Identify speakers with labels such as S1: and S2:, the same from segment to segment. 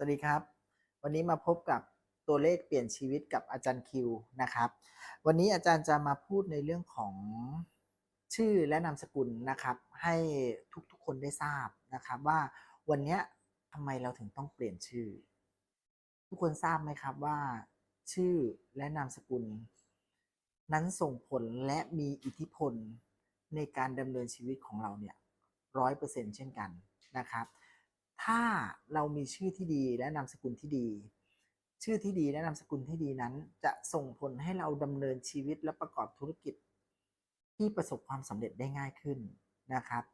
S1: สวัสดีครับ วันนี้มาพบกับตัวเลขเปลี่ยนชีวิตกับอาจารย์คิวนะครับ วันนี้อาจารย์จะมาพูดในเรื่องของชื่อและนามสกุลนะครับ ให้ทุกๆคนได้ทราบนะครับว่าวันนี้ทำไมเราถึงต้องเปลี่ยนชื่อ ทุกคนทราบไหมครับว่า ชื่อและนามสกุล นั้นส่งผลและมีอิทธิพลในการดำเนินชีวิตของเราเนี่ยร้อยเปอร์เซ็นเช่นกันนะครับ ถ้าเรามีชื่อที่ดีและนามสกุลที่ดี ชื่อที่ดีและนามสกุลที่ดีนั้น จะส่งผลให้เราดำเนินชีวิตและประกอบธุรกิจ ที่ประสบความสำเร็จได้ง่ายขึ้นนะครับ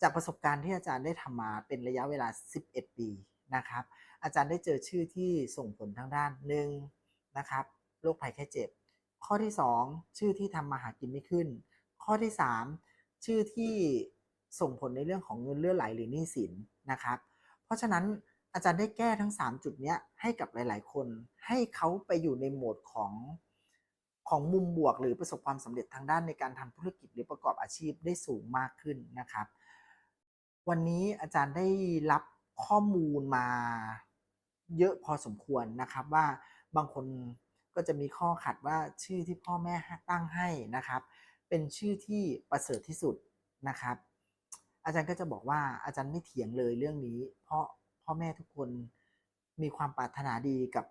S1: จากประสบการณ์ที่อาจารย์ได้ทำมาเป็นระยะเวลา 11 ปีนะครับ อาจารย์ได้เจอชื่อที่ส่งผลทางด้านหนึ่งนะครับโรคภัยแค่เจ็บ ข้อที่ 2 ชื่อที่ทำมาหากินไม่ขึ้น ข้อที่ 3 ชื่อที่ส่งผลในเรื่องของเงินเลื่อนไหลหรือหนี้สินนะครับ เพราะฉะนั้นอาจารย์ได้แก้ทั้ง 3 จุดนี้ให้กับหลาย ๆ คน ให้เขาไปอยู่ในโหมดของของมุมบวกหรือประสบความสำเร็จทางด้านในการทำธุรกิจหรือประกอบอาชีพได้สูงมากขึ้นนะครับ วันนี้อาจารย์ได้รับข้อมูลมาเยอะพอสมควรนะครับว่าบางคนก็จะมีข้อขัดว่าชื่อที่พ่อแม่ตั้งให้นะครับ เป็นชื่อที่ประเสริฐที่สุดนะครับ อาจารย์ก็จะบอกว่าอาจารย์ไม่เถียงเลยเรื่องนี้ เพราะพ่อแม่ทุกคนมีความปรารถนาดีกับ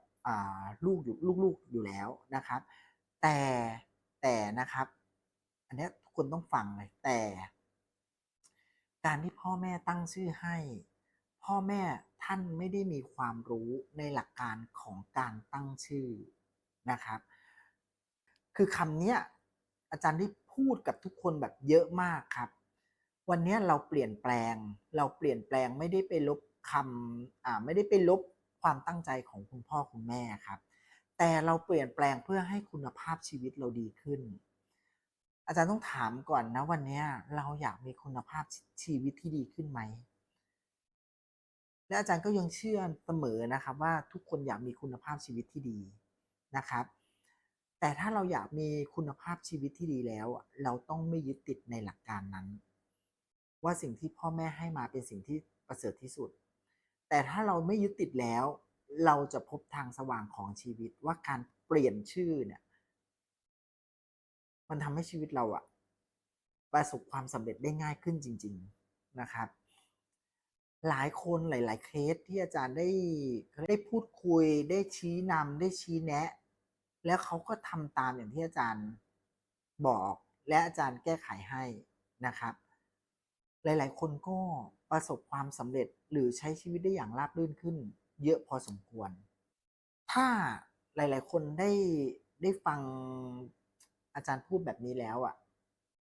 S1: ลูกอยู่ลูกๆอยู่แล้วนะครับ แต่แต่นะครับ อันนี้ทุกคนต้องฟังเลยแต่ การที่พ่อแม่ตั้งชื่อให้ พ่อแม่ท่านไม่ได้มีความรู้ในหลักการของการตั้งชื่อนะครับ คือคำนี้อาจารย์ได้พูดกับทุกคนแบบเยอะมากครับ วันนี้เราเปลี่ยนแปลง เราเปลี่ยนแปลงไม่ได้ไปลบคำอ่าไม่ได้ไปลบความตั้งใจของคุณพ่อคุณแม่ครับ แต่เราเปลี่ยนแปลงเพื่อให้คุณภาพชีวิตเราดีขึ้น อาจารย์ต้องถามก่อนนะวันนี้เราอยากมีคุณภาพชีวิตที่ดีขึ้นไหมและอาจารย์ก็ยังเชื่อเสมอนะครับว่าทุกคนอยากมีคุณภาพชีวิตที่ดีนะครับ แต่ถ้าเราอยากมีคุณภาพชีวิตที่ดีแล้ว เราต้องไม่ยึดติดในหลักการนั้น ว่าสิ่งที่พ่อแม่ให้มาเป็นสิ่งที่ประเสริฐที่สุด แต่ถ้าเราไม่ยึดติดแล้ว เราจะพบทางสว่างของชีวิตว่าการเปลี่ยนชื่อเนี่ย มันทำให้ชีวิตเราอะประสบความสำเร็จได้ง่ายขึ้นจริง ๆนะครับ หลายคนหลาย ๆ เคสที่อาจารย์ได้ได้พูดคุยได้ชี้นำได้ชี้แนะ แล้วเขาก็ทำตามอย่างที่อาจารย์บอก และอาจารย์แก้ไขให้นะครับ หลาย ๆ คนก็ประสบความสำเร็จหรือใช้ชีวิตได้อย่างราบรื่นขึ้น เยอะพอสมควร ถ้าหลาย ๆ คนได้ได้ฟังอาจารย์พูดแบบนี้แล้วอะ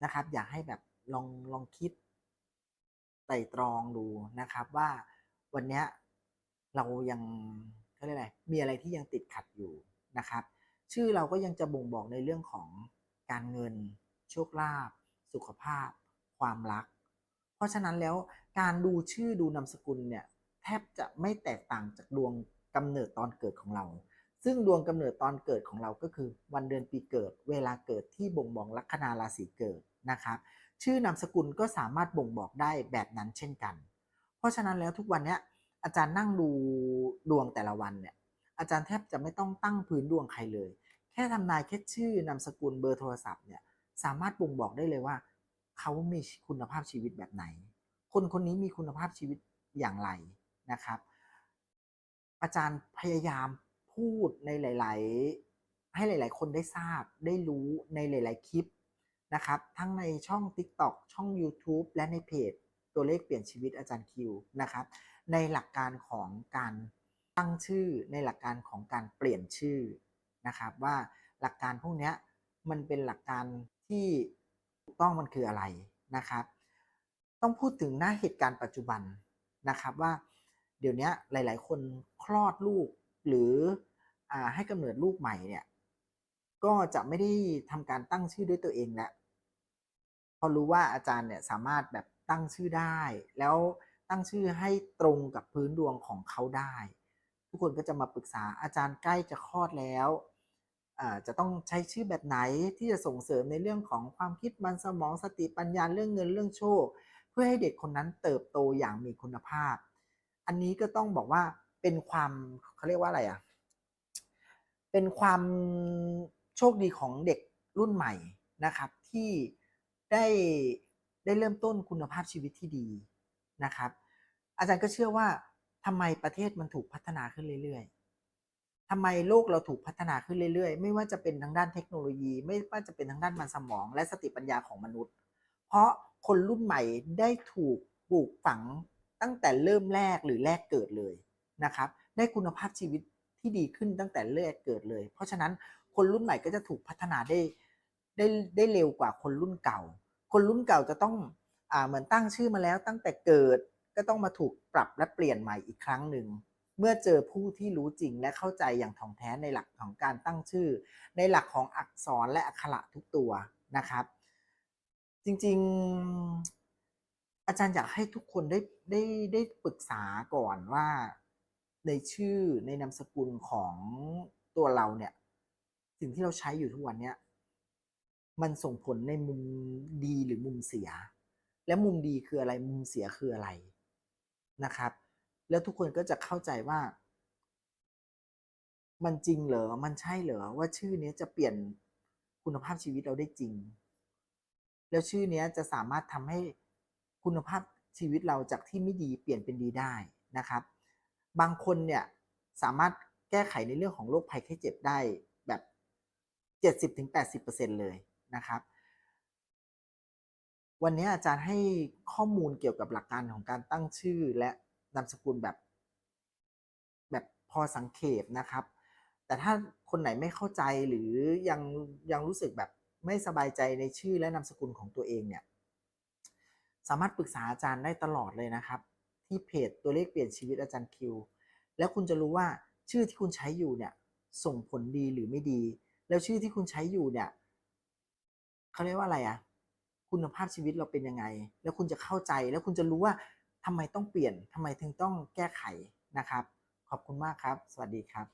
S1: นะครับ อยากให้แบบลองลองคิดไตรตรองดูนะครับ ว่าวันนี้เรายังเขาเรียกอะไรมีอะไรที่ยังติดขัดอยู่นะครับ ชื่อเราก็ยังจะบ่งบอกในเรื่องของการเงิน โชคลาภสุขภาพ ความรัก เพราะฉะนั้นแล้วการดูชื่อดูนามสกุลเนี่ยแทบจะไม่แตกต่างจากดวงกำเนิดตอนเกิดของเรา ซึ่งดวงกำเนิดตอนเกิดของเราก็คือ วันเดือนปีเกิด เวลาเกิดที่บ่งบอกลัคนาราศีเกิดนะครับ ชื่อนามสกุลก็สามารถบ่งบอกได้แบบนั้นเช่นกัน เพราะฉะนั้นแล้วทุกวันนี้อาจารย์นั่งดูดวงแต่ละวันเนี่ยอาจารย์แทบจะไม่ต้องตั้งพื้นดวงใครเลย แค่ทำนายแค่ชื่อนามสกุลเบอร์โทรศัพท์เนี่ยสามารถบ่งบอกได้เลยว่า เขามีคุณภาพชีวิตแบบไหน คนคนนี้มีคุณภาพชีวิตอย่างไรนะครับ อาจารย์พยายามพูดในหลาย ๆ ให้หลาย ๆ คนได้ทราบได้รู้ในหลาย ๆ คลิปนะครับ ทั้งในช่อง TikTok ช่อง YouTube และในเพจ ตัวเลขเปลี่ยนชีวิตอาจารย์คิวนะครับ ในหลักการของการตั้งชื่อในหลักการของการเปลี่ยนชื่อนะครับ ว่าหลักการพวกนี้มันเป็นหลักการที่ ต้องมันคืออะไรนะครับ ต้องพูดถึงหน้าเหตุการณ์ปัจจุบันนะครับว่าเดี๋ยวนี้หลาย ๆ คนคลอดลูกหรืออให้กำเนิดลูกใหม่เนี่ยก็จะไม่ได้ทำการตั้งชื่อด้วยตัวเองแล้วพอรู้ว่าอาจารย์เนี่ยสามารถแบบตั้งชื่อได้ แล้วตั้งชื่อให้ตรงกับพื้นดวงของเขาได้ ทุกคนก็จะมาปรึกษาอาจารย์ใกล้จะคลอดแล้ว จะต้องใช้ชื่อแบบไหนที่จะส่งเสริมในเรื่องของความคิดมันสมองสติปัญญาเรื่องเงินเรื่องโชค เพื่อให้เด็กคนนั้นเติบโตอย่างมีคุณภาพ อันนี้ก็ต้องบอกว่าเป็นความเขาเรียกว่าอะไรอะเป็นความโชคดีของเด็กรุ่นใหม่นะครับที่ได้ได้เริ่มต้นคุณภาพชีวิตที่ดีนะครับ อาจารย์ก็เชื่อว่าทำไมประเทศมันถูกพัฒนาขึ้นเรื่อยๆ ทำไมโลกเราถูกพัฒนาขึ้นเรื่อยๆ ไม่ว่าจะเป็นทางด้านเทคโนโลยี ไม่ว่าจะเป็นทางด้านมันสมอง และสติปัญญาของมนุษย์ เพราะคนรุ่นใหม่ได้ถูกปลูกฝังตั้งแต่เริ่มแรกหรือแรกเกิดเลยนะครับ ได้คุณภาพชีวิตที่ดีขึ้นตั้งแต่แรกเกิดเลย เพราะฉะนั้นคนรุ่นใหม่ก็จะถูกพัฒนาได้ได้ได้เร็วกว่าคนรุ่นเก่า คนรุ่นเก่าจะต้องอ่าเหมือนตั้งชื่อมาแล้วตั้งแต่เกิดก็ต้องมาถูกปรับและเปลี่ยนใหม่อีกครั้งหนึ่ง เมื่อเจอผู้ที่รู้จริงและเข้าใจอย่างถ่องแท้ในหลักของการตั้งชื่อ ในหลักของอักษรและอักขระทุกตัวนะครับ จริงๆ อาจารย์อยากให้ทุกคนได้ได้ได้ปรึกษาก่อนว่าในชื่อในนามสกุลของตัวเราเนี่ยสิ่งที่เราใช้อยู่ทุกวันเนี้ยมันส่งผลในมุมดีหรือมุมเสีย และมุมดีคืออะไรมุมเสียคืออะไรนะครับ แล้วทุกคนก็จะเข้าใจว่า มันจริงเหรอ มันใช่เหรอว่าชื่อเนี้ยจะเปลี่ยนคุณภาพชีวิตเราได้จริง แล้วชื่อเนี้ยจะสามารถทำให้คุณภาพชีวิตเราจากที่ไม่ดีเปลี่ยนเป็นดีได้นะครับ บางคนเนี่ยสามารถแก้ไขในเรื่องของโรคภัยไข้เจ็บได้แบบ 70-80%เลยนะครับวันนี้อาจารย์ให้ข้อมูลเกี่ยวกับหลักการของการตั้งชื่อและ นามสกุลแบบ แบบพอสังเขปนะครับ แต่ถ้าคนไหนไม่เข้าใจหรือยังยังรู้สึกแบบไม่สบายใจในชื่อและนามสกุลของตัวเองเนี่ยสามารถปรึกษาอาจารย์ได้ตลอดเลยนะครับ ที่เพจตัวเลขเปลี่ยนชีวิตอาจารย์คิว แล้วคุณจะรู้ว่าชื่อที่คุณใช้อยู่เนี่ย ส่งผลดีหรือไม่ดี แล้วชื่อที่คุณใช้อยู่เนี่ยเขาเรียกว่าอะไรอะคุณภาพชีวิตเราเป็นยังไง แล้วคุณจะเข้าใจแล้วคุณจะรู้ว่า ทำไมต้องเปลี่ยนทำไมถึงต้องแก้ไขนะครับ ขอบคุณมากครับ สวัสดีครับ